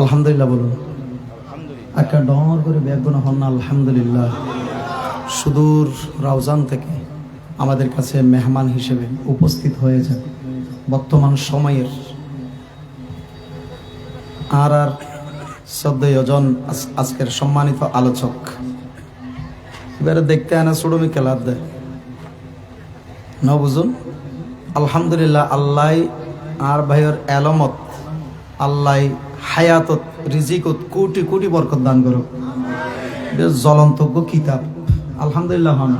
আলহামদুলিল্লাহ বলুন। একটা ডর করে ব্যাগুনা হন না আলহামদুলিল্লাহ। সুদূর রাউজান থেকে আমাদের কাছে মেহমান হিসেবে উপস্থিত হয়েছেন বর্তমান সময়ের আর আর শ্রদ্ধেয়জন আজকের সম্মানিত আলোচক। এবারে দেখতে আনা সুডমি খেলার দেয়। ন বুঝুন আলহামদুলিল্লাহ আল্লাহ আর ভাইয়ের এলমত আল্লাহ হায়াতত, রিজিকত, কোটি কোটি বরকত দান করো। বেশ জ্বলন্তজ্ঞ কিতাব। আলহামদুলিল্লাহ হন।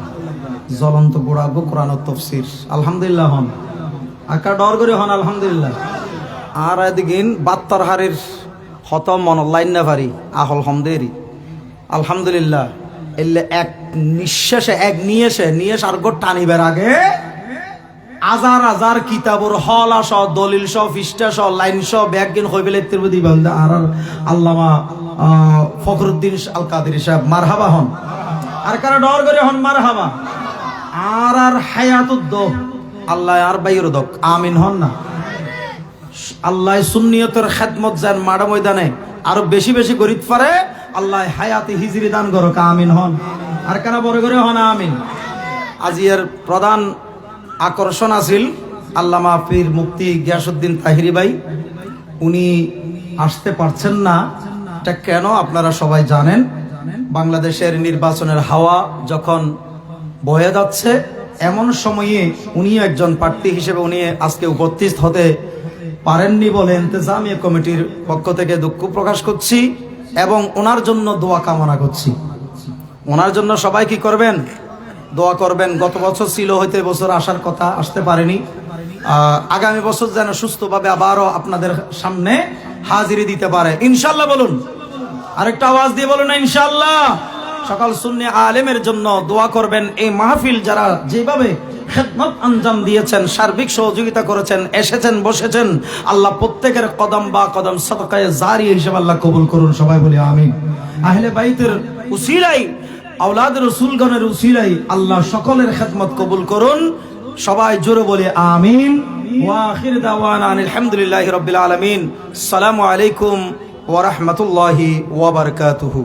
জ্বলন্ত গোড়াগ্য কোরআন তফসির। আলহামদুলিল্লাহ হন। আকা ডর করে হন, আলহামদুলিল্লাহ। আর এদিন বাত্তর হারের হত মন লাইন না আহল হমদেরি আলহামদুলিল্লাহ। এলে এক নিঃশ্বাসে, এক নিয়ে আর গো টানিবার আগে হাজার হাজার কিতাবর হল আস, দলিল সহ ফিস্টা সহ, লাইন সহ ব্যাগিন হইবে লেখতে দিবা। আর আল্লামা ফখরুদ্দিন আল কাদের সাহেব মারহাবা হন। আর কারা ডর করে হন মারহাবা? আর আর হায়াতুদ্দ আল্লাহ আর বাইর দক, আমিন হন না। আল্লাহ সুন্নিয়তের খেদমত যান মাড়া ময়দানে আরও বেশি বেশি গরিব পারে আল্লাহ হায়াতে হিজরি দান করো আমিন হন। আর কারা বড় করে হন, আমিন। আজিয়ার প্রধান আকর্ষণ আছিল। আল্লামা পীর মুফতি গিয়াসুদ্দিন তাহিরি ভাই, উনি আসতে পারছেন না। এটা কেন আপনারা সবাই জানেন? বাংলাদেশের নির্বাচনের হাওয়া যখন বয়ে যাচ্ছে, এমন সময়ে উনি একজন প্রার্থী হিসেবে উনি আজকে উপস্থিত হতে পারেননি বলে ইন্তেজামিয়া কমিটির পক্ষ থেকে দুঃখ প্রকাশ করছি এবং ওনার জন্য দোয়া কামনা করছি। ওনার জন্য সবাই কি করবেন? দোয়া করবেন, গত বছর ছিল, হয়তো বছর আসার কথা আসতে পারেনি। আগামী বছর যেন সুস্থভাবে আবারও আপনাদের সামনে হাজিরি দিতে পারে। ইনশাল্লাহ বলুন। আরেকটা আওয়াজ দিয়ে বলুন ইনশাল্লাহ সকাল শূন্য আলেমের জন্য দোয়া করবেন। এই মাহফিল যারা যেভাবে খেদমত আঞ্জাম দিয়েছেন, সার্বিক সহযোগিতা করেছেন, এসেছেন, বসেছেন, আল্লাহ প্রত্যেকের কদম বা কদম সদকায় জারি হিসেবে আল্লাহ কবুল করুন, সবাই বলি আমি আহলে বাইতের উসিলাই আওলাদ রসুলগণের উসিলাই আল্লাহ সকলের খেদমত কবুল করুন। সবাই জোরে বলে আমিন। ওয়াখির দাওয়ানা আলহামদুলিল্লাহ রবিল আলমিন। আসসালামু আলাইকুম ওরহমতুল্লাহি রাহমাতুল্লাহি ওয়া বারাকাতুহু।